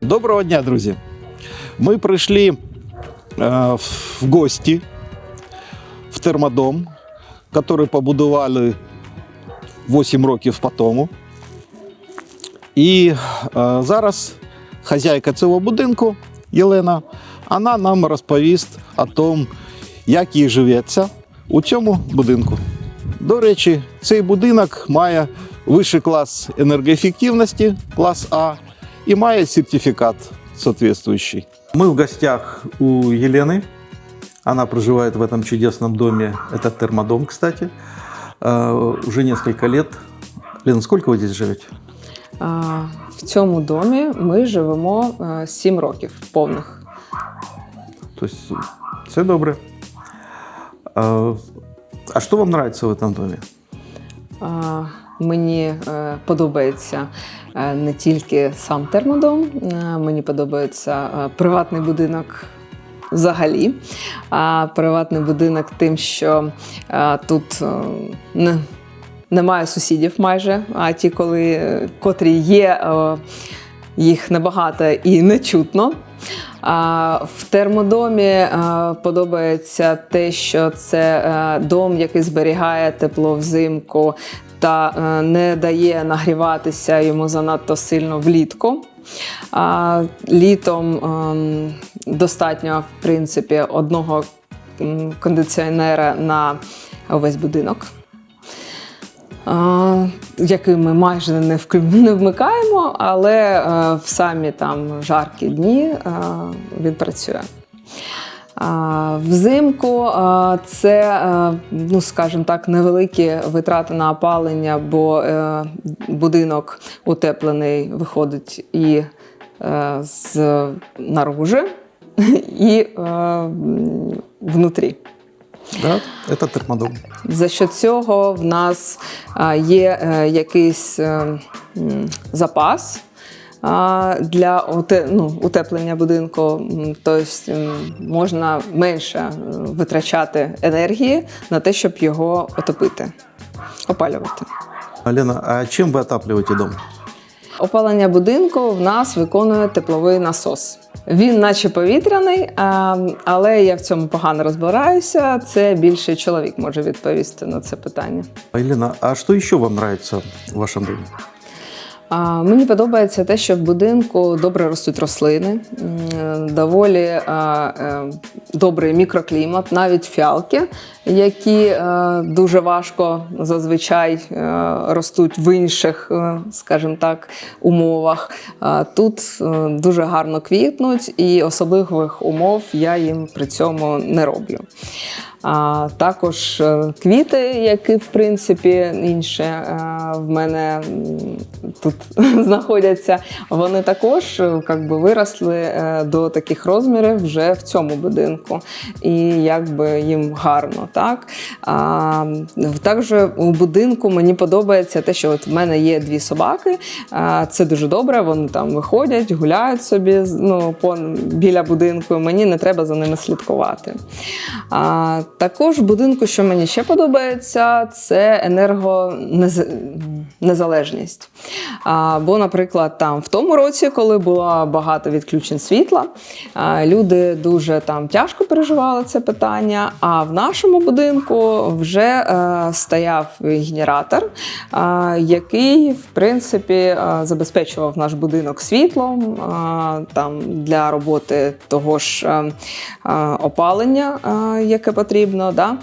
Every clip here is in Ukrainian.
Доброго дня, друзі! Ми прийшли е, в гості в термодом, який побудували 8 років по тому. І е, зараз хазяйка цього будинку Єлена, вона нам розповість о том, як їй живеться у цьому будинку. До речі, цей будинок має вищий клас енергоефективності, клас А, і має сертифікат соответствующий. Мы в гостях у Елены. Она проживает в этом чудесном доме. Это термодом, кстати. Э, Уже несколько лет. Лена, сколько вы здесь живете? А, В цьому домі ми живемо 7 років повних. То есть все добре. а что вам нравится в этом доме? А, Мені е, подобається е, не тільки сам термодом, е, мені подобається приватний будинок. Взагалі, а приватний будинок тим, що тут не, немає сусідів майже. А ті, коли котрі є, їх небагато і не чутно. В термодомі подобається те, що це е, дом, який зберігає тепло взимку та е, не дає нагріватися йому занадто сильно влітку. Літом ем, достатньо, в принципі, одного кондиціонера на весь будинок. Який ми майже не, вмикаємо, але е, в самі там жаркі дні е, він працює. Взимку це, е, ну скажімо так, невеликі витрати на опалення, бо будинок утеплений виходить і з наружи, і внутрі. Да, это термодом. За що цього в нас є е, якийсь е, запас для ну, утеплення будинку. Тобто можна менше е, витрачати енергії на те, щоб його отопити, опалювати. Лена, а чем вы отапливаете дом? Опалення будинку в нас виконує тепловий насос. Він, наче повітряний, але я в цьому погано розбираюся. Це більше чоловік може відповісти на це питання. Еліна, а що ще вам подобається в вашому доме? Мені подобається те, що в будинку добре ростуть рослини, доволі е, добрий мікроклімат, навіть фіалки, які е, дуже важко зазвичай е, ростуть в інших, скажімо так, умовах. Тут дуже гарно квітнуть, і особливих умов я їм при цьому не роблю. А також е, квіти, які в принципі інші е, в мене тут знаходяться, вони також е, би, виросли до таких розмірів вже в цьому будинку. І якби їм гарно. Так? А, також у будинку мені подобається те, що от в мене є дві собаки. Це дуже добре. Вони там виходять, гуляють собі ну, по, біля будинку. Мені не треба за ними слідкувати. Також в будинку, що мені ще подобається, це енергонезалежність. Бо, наприклад, там в тому році, коли було багато відключень світла, люди дуже там тяжко переживали це питання. А в нашому будинку вже е, стояв генератор, який, в принципі, е, забезпечував наш будинок світлом там для роботи того ж е, опалення, яке потрібно Да?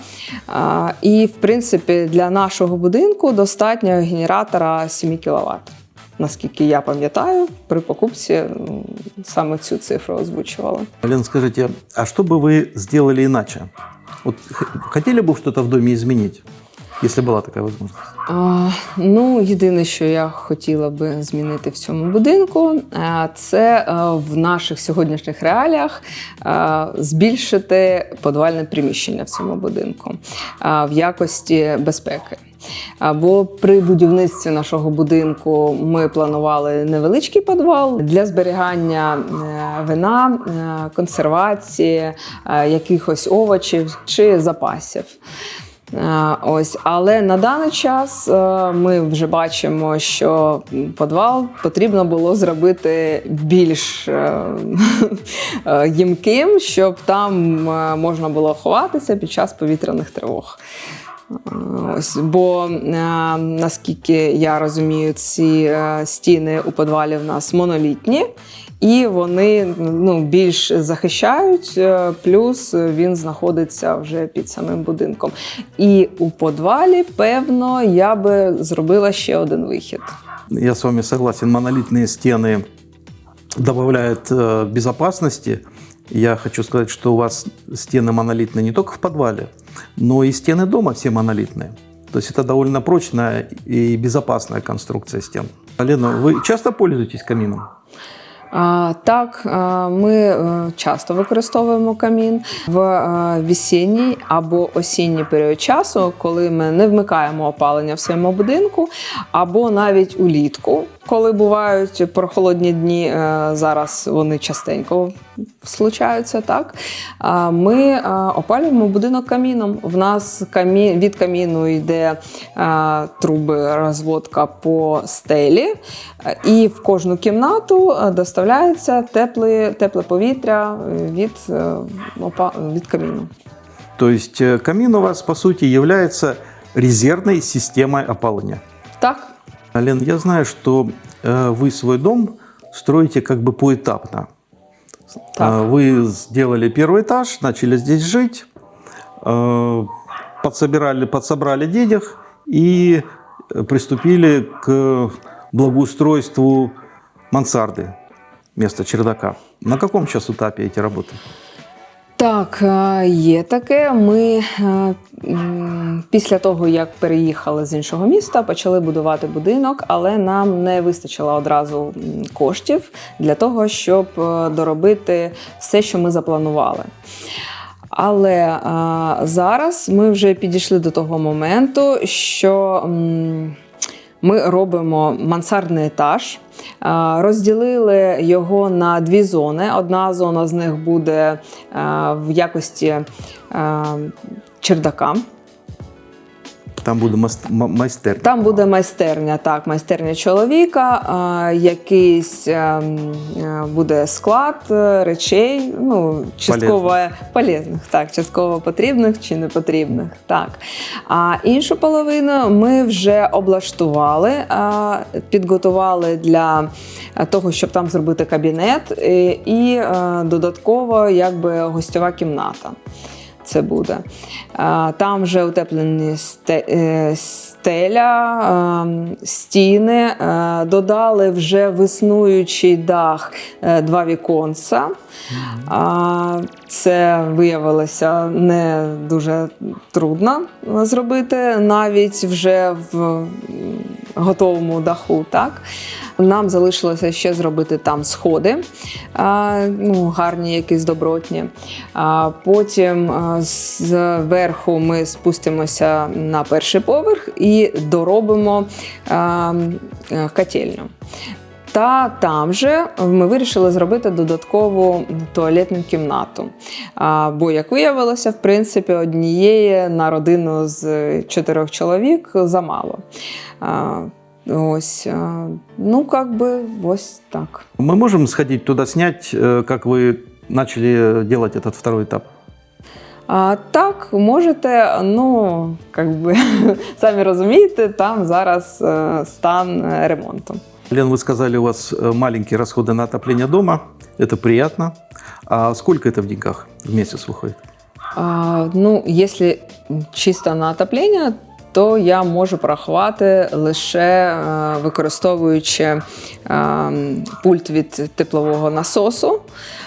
А, І, в принципі, для нашого будинку достатньо генератора 7 кВт. Наскільки я пам'ятаю, при покупці м, саме цю цифру озвучували. Лена, скажите, а что бы вы сделали иначе? Вот х- хотели бы что-то в доме изменить, Если была такая возможность? А, ну, єдине, що я хотіла би змінити в цьому будинку, це е, в наших сьогоднішніх реаліях е, збільшити подвальне приміщення в цьому будинку е, в якості безпеки. Бо при будівництві нашого будинку ми планували невеличкий підвал для зберігання вина, консервації, якихось овочів чи запасів. Е, Ось, але на даний час е, ми вже бачимо, що підвал потрібно було зробити більш е, їмким, щоб там можна було ховатися під час повітряних тривог. Ось, бо наскільки я розумію, ці стіни у підвалі в нас монолітні, і вони ну, більш захищають, е, плюс він знаходиться вже під самим будинком. І у підвалі, певно, я би зробила ще один вихід. Я с вами согласен, монолитные стены добавляют э, безопасности. Я хочу сказать, что у вас стены монолитные не только в подвале, но и стены дома все монолитные. То есть это довольно прочная и безопасная конструкция стен. Лена, вы часто пользуетесь камином? Так, ми е, часто використовуємо камін в е, весінній або осінній період часу, коли ми не вмикаємо опалення в своєму будинку, або навіть улітку, коли бувають прохолодні дні. е, Зараз вони частенько случаються. Так ми е, опалюємо будинок каміном. В нас камі... від каміну йде е, труби розводка по стелі, і в кожну кімнату доставляється тепле, тепле повітря від, опа- від каміну. То есть э, камин у вас, по сути, является резервной системой опаления. Так, Лен, я знаю, что э, вы свой дом строите как бы поэтапно. Так. Э, Вы сделали первый этаж, начали здесь жить, э, подсобирали, подсобрали денег и приступили к благоустройству мансарды вместо чердака. На каком сейчас этапе эти работы? Так, е, є таке. Ми е, після того, як переїхали з іншого міста, почали будувати будинок, але нам не вистачило одразу коштів для того, щоб е, доробити все, що ми запланували. Але зараз ми вже підійшли до того моменту, що ми робимо мансардний етаж. Е, Розділили його на дві зони. Одна зона з них буде е, в якості е, чердака. Там буде майстерня. Там буде майстерня, так, майстерня чоловіка, якийсь е, е, буде склад е, речей, ну, частково полезних, так, частково потрібних чи не потрібних. Так. А іншу половину ми вже облаштували, підготували для того, щоб там зробити кабінет, і е, додатково якби гостьова кімната. Це буде. Там вже утеплені е, стеля, стіни, додали вже в існуючий дах е, два віконця. Це виявилося не дуже трудно зробити навіть вже в готовому даху. Так? Нам залишилося ще зробити там сходи, ну, гарні, якісь добротні. Потім зверху ми спустимося на перший поверх і доробимо е, котельню. Та там же ми вирішили зробити додаткову туалетну кімнату. А, бо, як виявилося, в принципі, однієї на родину з чотирьох чоловік замало. А, ось, а, ну, як би, ось так. Мы можем сходить туда снять, э, как вы начали делать этот второй этап? А, так, можете, ну, як би, самі розумієте, там зараз е, стан е, ремонту. Лен, вы сказали, у вас э, маленькие расходы на отопление дома. Это приятно. А сколько это в деньгах в месяц выходит? А, ну, якщо чисто на отоплення, то я можу порахувати лише е, використовуючи е, пульт від теплового насосу.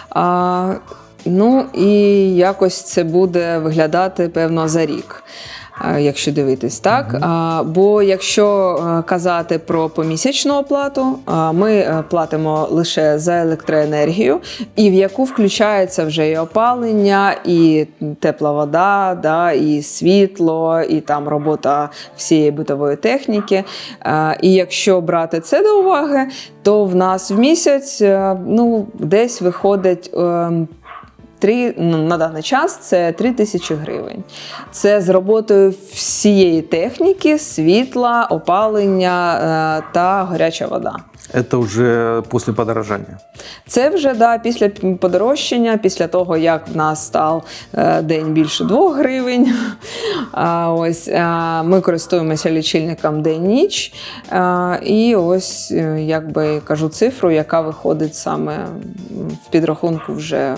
А, ну і якось це буде виглядати певно за рік. е, Якщо дивитись, так. А, бо якщо е, казати про помісячну оплату, а, ми е, платимо лише за електроенергію, і в яку включається вже і опалення, і тепла вода, да, і світло, і там робота всієї битової техніки. І якщо брати це до уваги, то в нас в місяць ну, десь виходить. Три, ну, на даний час це 3 тисячі гривень. Це з роботою всієї техніки, світла, опалення е, та гаряча вода. Это уже после подорожания. Це вже да, після подорожчання, після того, як в нас став е, день більше 2 гривень. Ось, е, ми користуємося лічильником день-ніч. І ось якби кажу цифру, яка виходить саме в підрахунку вже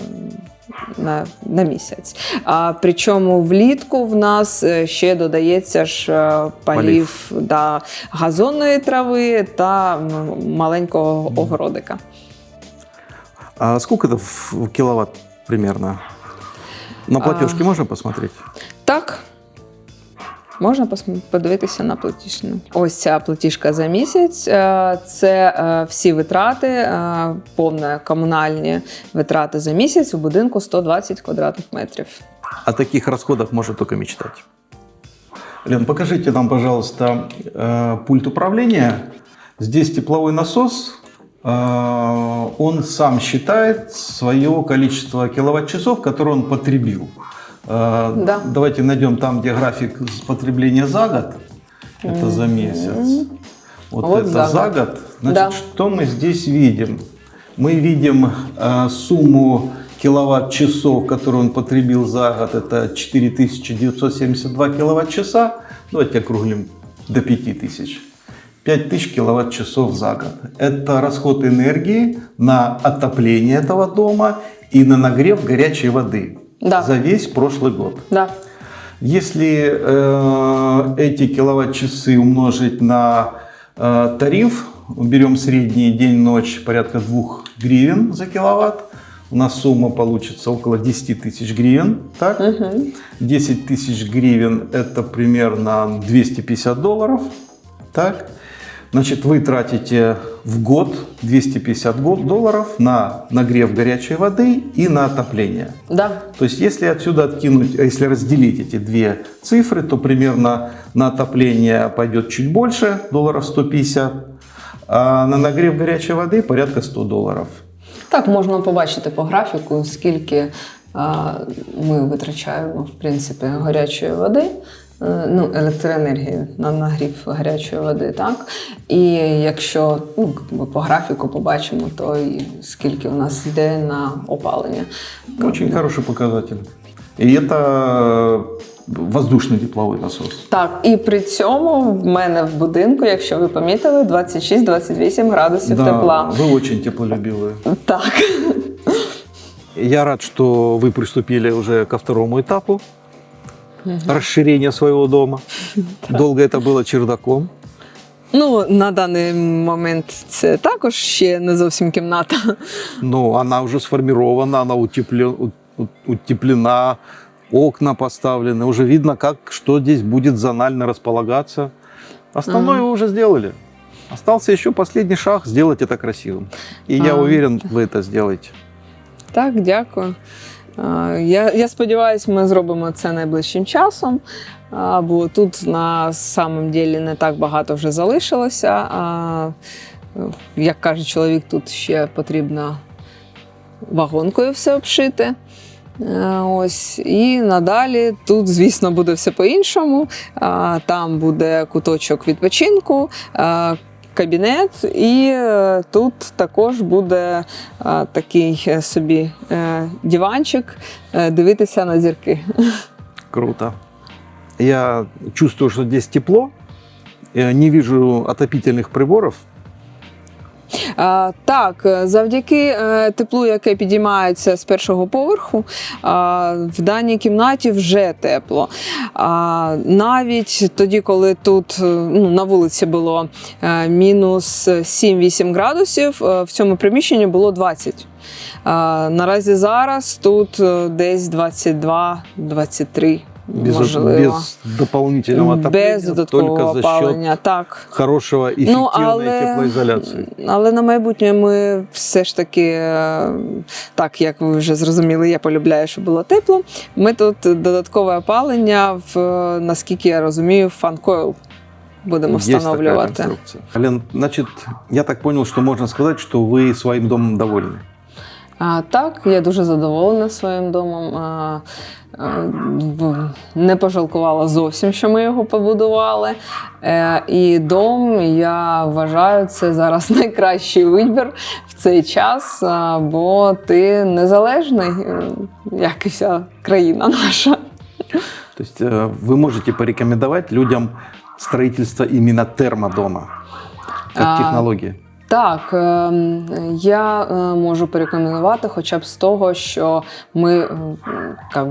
на, на місяць. А причому влітку в нас е, ще додається ж е, палів да, газонної трави та маленького маленького огородика. А сколько это в кіловат киловатт примерно? На платежке можно посмотреть? Так Можна пос- подивитися на платіжну. Ось ця платіжка за місяць. е, Це е, всі витрати, е, повне комунальні витрати за місяць у будинку 120 квадратних метрів. О таких расходах можно только мечтать. Лен, покажите нам, пожалуйста, э, пульт управления. Здесь тепловой насос. Э, Он сам считает свое количество киловатт-часов, которые он потребил. Э, Да. Давайте найдем там, где график потребления за год. Это за месяц. Вот, Вот это за за год. год. Значит, Да. что мы здесь видим? Мы видим э, сумму киловатт-часов, которую он потребил за год, это 4972 киловатт-часа. Давайте округлим до 5000. 5000 киловатт-часов за год. Это расход энергии на отопление этого дома и на нагрев горячей воды Да. за весь прошлый год. Да. Если э, эти киловатт-часы умножить на э, тариф, берем средний день-ночь порядка 2 гривен за киловатт, у нас сумма получится около 10 тысяч гривен. Так? 10 тысяч гривен это примерно 250 долларов. Так? Значит, вы тратите в год 250 го- долларов на нагрев горячей воды и на отопление. Да. То есть, если отсюда откинуть, а если разделить эти две цифры, то примерно на отопление пойдет чуть больше, долларов 150, а на нагрев горячей воды порядка 100 долларов. Так, можна побачити по графіку, скільки а, ми витрачаємо в принципі гарячої води. е, Ну, електроенергії на нагрів гарячої води, так. І якщо ну, якби по графіку побачимо, то і скільки у нас йде на опалення. Очень хороший показатель. И это воздушный тепловой насос. Так, і при цьому в мене в будинку, якщо ви помітили, 26-28 градусів тепла. вы очень теплолюбивые. Так. Я рад, что вы приступили уже ко второму этапу расширения своего дома. Долго это было чердаком. Ну, на даний момент це також ще не зовсім кімната. Но она уже сформирована, она утепле- у- у- утеплена, окна поставлены. Уже видно, как что здесь будет зонально располагаться. Основное вы уже сделали. Остался еще последний шаг сделать это красивым. И я А. уверен, вы это сделаете. Так, дякую. Я, я сподіваюся, ми зробимо це найближчим часом. Бо тут на самом ділі не так багато вже залишилося. А, як каже чоловік, тут ще потрібно вагонкою все обшити. Ось і надалі тут, звісно, буде все по-іншому. Там буде куточок відпочинку, кабінет, і е, тут також буде такий е, собі е, диванчик е, дивитися на зірки. Круто. Я чувствую, что здесь тепло. Я не вижу отопительных приборов. А, Так, е, завдяки е, теплу, яке підіймається з першого поверху, в даній кімнаті вже тепло. Навіть тоді, коли тут е, ну, на вулиці було е, мінус 7-8 градусів, е, в цьому приміщенні було 20. Наразі зараз тут е, десь 22-23 Без, Можливо. без дополнительного отопления. Без додаткового только за счет опалення. Так. хорошего эффективной Ну, але, теплоизоляции. але на майбутнє ми все ж таки, е, так як ви вже зрозуміли, я полюбляю, щоб було тепло. Ми тут додаткове опалення в, е, наскільки я розумію, фанкойл будемо Есть такая встановлювати. конструкция. Лен, значит, я так понял, что можно сказать, что вы своим домом довольны. А, так, я дуже задоволена своїм домом. А, а, не пожалкувала зовсім, що ми його побудували. Е, і дом, я вважаю, це зараз найкращий вибір в цей час, а, бо ти незалежний, е, як і вся країна наша. То есть э, можете порекомендовать людям строительство именно термодома как А, технологии? Так, ем, я е, можу порекомендувати хоча б з того, що ми как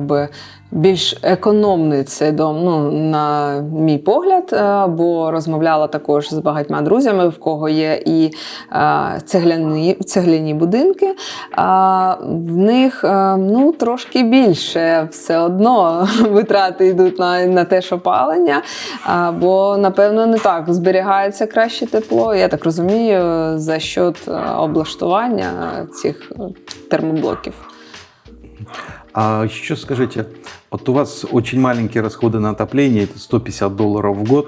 більш економний цей дом, ну, на мій погляд, е, бо розмовляла також з багатьма друзями, в кого є і е, цегляні, цегляні будинки. А в них е, ну, трошки більше все одно витрати йдуть на, на те, що палення. А, бо, напевно, не так зберігається краще тепло. Я так розумію, за счет е, облаштування цих е, термоблоків. А еще скажите, вот у вас очень маленькие расходы на отопление, это 150 долларов в год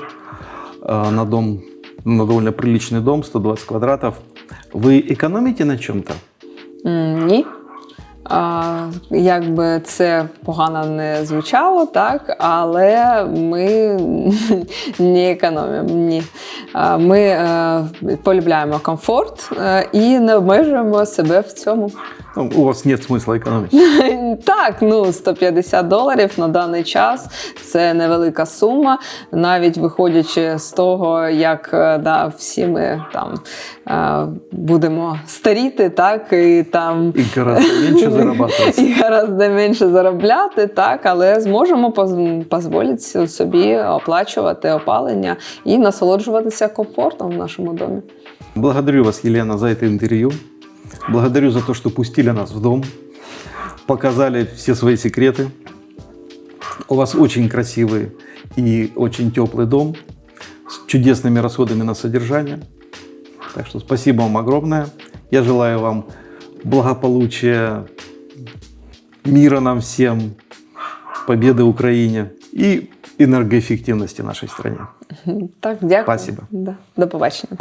э, на дом, на довольно приличный дом, 120 квадратов. Вы экономите на чем-то? М, Ні. як би це погано не звучало, так, але ми не економимо. Ні. Ми е, полюбляємо комфорт е, і не обмежуємо себе в цьому. Ну, у вас нет смысла экономить. Так, ну 150 доларів на даний час це невелика сума, навіть виходячи з того, як е, да, всі ми там будемо старіти, так і там И гораздо меньше зарабатывать. і гораздо менше заробляти, так, але зможемо дозволити собі оплачувати опалення і насолоджуватися комфортом в нашому домі. Благодарю вас, Елена, за это интервью. Благодарю за то, что пустили нас в дом, показали все свои секреты. У вас очень красивый и очень теплый дом с чудесными расходами на содержание. Так что спасибо вам огромное. Я желаю вам благополучия, мира нам всем, победы Украине и энергоэффективности нашей стране. Так, дякую. Спасибо. Да. До побачення.